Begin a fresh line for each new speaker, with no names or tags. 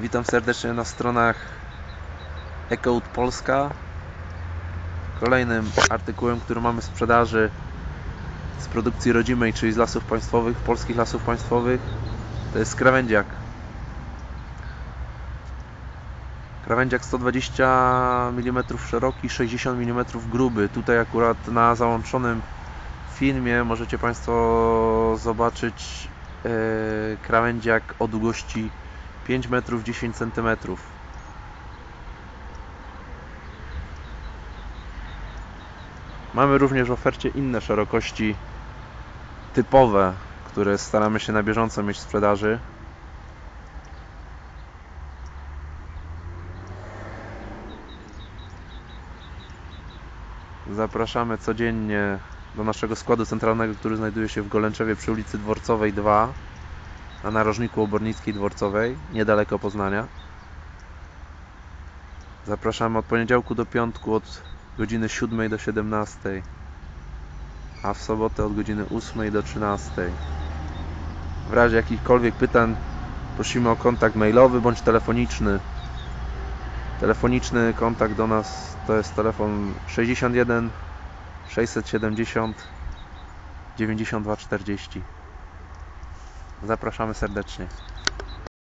Witam serdecznie na stronach Ecout Polska. Kolejnym artykułem, który mamy w sprzedaży z produkcji rodzimej, czyli z lasów państwowych, polskich lasów państwowych, to jest krawędziak. Krawędziak 120 mm szeroki, 60 mm gruby. Tutaj akurat na załączonym filmie możecie Państwo zobaczyć e, krawędziak o długości 5 metrów 10 cm. Mamy również w ofercie inne szerokości typowe, które staramy się na bieżąco mieć w sprzedaży. Zapraszamy codziennie do naszego składu centralnego, który znajduje się w Golęczewie przy ulicy Dworcowej 2 na narożniku Obornickiej Dworcowej, niedaleko Poznania. Zapraszamy od poniedziałku do piątku od godziny 7 do 17, a w sobotę od godziny 8 do 13. W razie jakichkolwiek pytań prosimy o kontakt mailowy bądź telefoniczny. Telefoniczny kontakt do nas to jest telefon 61 670 92 40. Zapraszamy serdecznie.